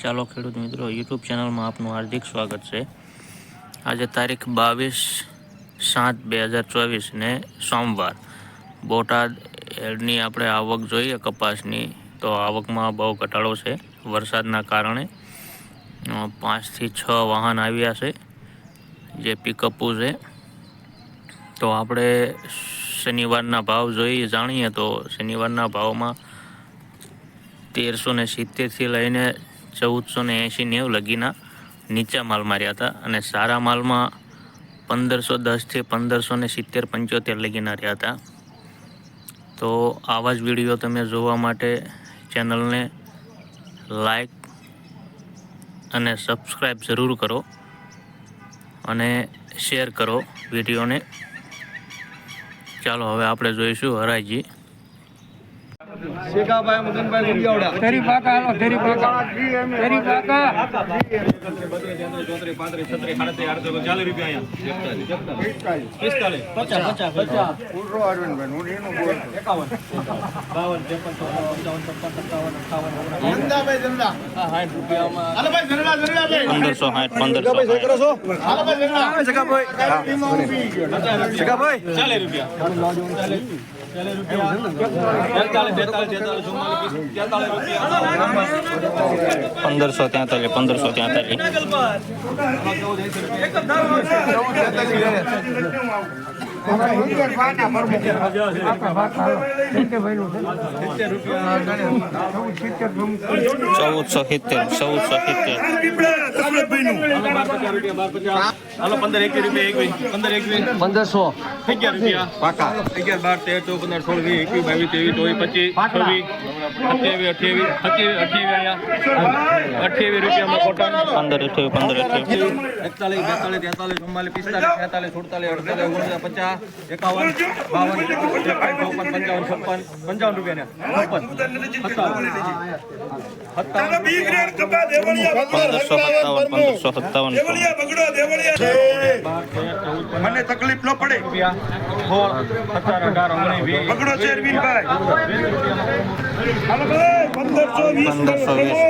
ચાલો ખેડૂત મિત્રો યુટ્યુબ ચેનલમાં આપનું હાર્દિક સ્વાગત છે. આજે તારીખ બાવીસ સાત બે હજાર ચોવીસ ને સોમવાર. બોટાદ એડની આપણે આવક જોઈએ કપાસની, તો આવકમાં બહુ ઘટાડો છે. વરસાદના કારણે પાંચથી છ વાહન આવ્યા છે, જે પિકઅપો છે. તો આપણે શનિવારના ભાવ જોઈએ, જાણીએ તો શનિવારના ભાવમાં તેરસો ને સિત્તેરથી લઈને ચૌદસો ને એંશી નેવું લગીના નીચા માલ માર્યા હતા અને સારા માલમાં પંદરસો દસથી પંદરસો ને સિત્તેર પંચોતેર લગીના રહ્યા હતા. તો આવા જ વીડિયો તમે જોવા માટે ચેનલને લાઈક અને સબસ્ક્રાઈબ જરૂર કરો અને શેર કરો વિડીયોને. ચાલો, હવે આપણે જોઈશું હરાજી. શેખાભાઈ મગનભાઈ ગુડિયાવડા તેરી પાકા હાલો તેરી પાકા. તેરી પાકા. પંદરસો સાઠ પંદરસો સાઠ હાલો ભાઈ જમદા શેખાભાઈ ચાલીસ શેખાભાઈ પંદરસો ત્યાંતાલી પંદરસો ત્યાંતાલીસ ચૌદસો સિત્તેર ચૌદસો સિત્તેર. હાલો પંદર એક રૂપિયા પંદર એકવીસ પંદરસો. અગિયાર રૂપિયા. પાકા. અગિયાર બાર તેર ચૌદ પંદર સોળ વીસ એકવીસ બાવીસ ત્રેવીસ ચોવીસ પચીસ છવ્વીસ અઠ્યાવીસ અઠ્યાવીસ અઠ્યાવીસ અઠ્યાવીસ અઠ્યાવીસ રૂપિયામાં કોટન પંદર અઠ્યાવીસ પંદર અઠ્યાવીસ. એકતાલીસ બેતાલીસ તેતાલીસ ચુમ્માલીસ પિસ્તાલીસ છેતાલીસ સુડતાલીસ અડતાલીસ ઓગણચાલીસ પચાસ એકાવન બાવન ચોપન પંચાવન છપ્પન પંચાવન રૂપિયા પંદરસો સત્તાવન પંદરસો સત્તાવન. મને તકલીફ ન પડે. રૂપિયા. સોળ સત્તર અઢાર ઓગણીસ પકડો અરવિંદભાઈ. પંદરસો વીસ.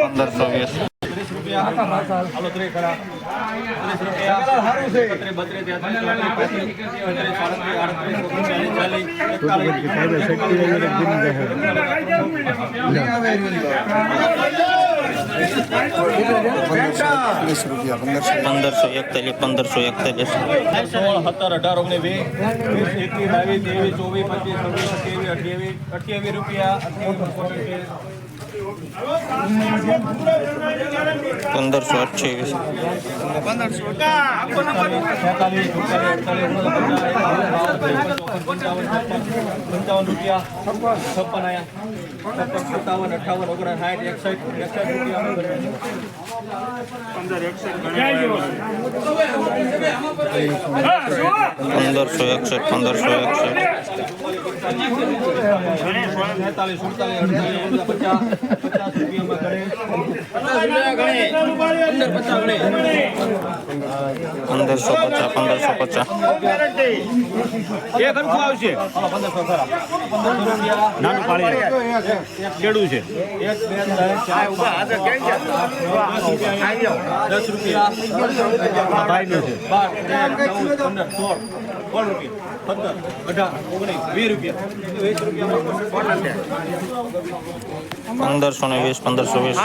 પંદરસો વીસ ત્રીસ રૂપિયા. હાલો ત્રીસ ખરા ત્રીસ રૂપિયા એકત્રીસ બત્રીસ તેત્રીસ ચોત્રીસ પાંત્રીસ છત્રીસ સાડત્રીસ આડત્રીસ ઓગણચાલીસ ચાલીસ પંદરસો એકતાલીસ પંદરસો એકતાલીસ સોળ સત્તર અઢાર ઓગણીસ વીસ વીસ એકવીસ બાવીસ ત્રેવીસ ચોવીસ પચીસ છવ્વીસ સત્યાવીસ અઠ્યાવીસ અઠ્યાવીસ રૂપિયા અઠ્યાવીસ પંદરસો અઠ્યાવીસ છેતાલીસ સુડતાલીસ અડતાલીસ પંચાવન રૂપિયા છપ્પન આયા છપ્પન સત્તાવન અઠાવન ઓગણ સાઠ એકસઠ એકસઠ રૂપિયા પંદરસો એકસઠ પંદરસો એકસઠ. પંદરસો પચાસ પંદરસો પચાસ એક હરખું આવશે નાનું પાળી કેળું છે દસ રૂપિયા ભાઈનું છે સોળ રૂપિયા સત્તર અઢાર રૂપિયા પંદરસો ને વીસ. પંદરસો વીસ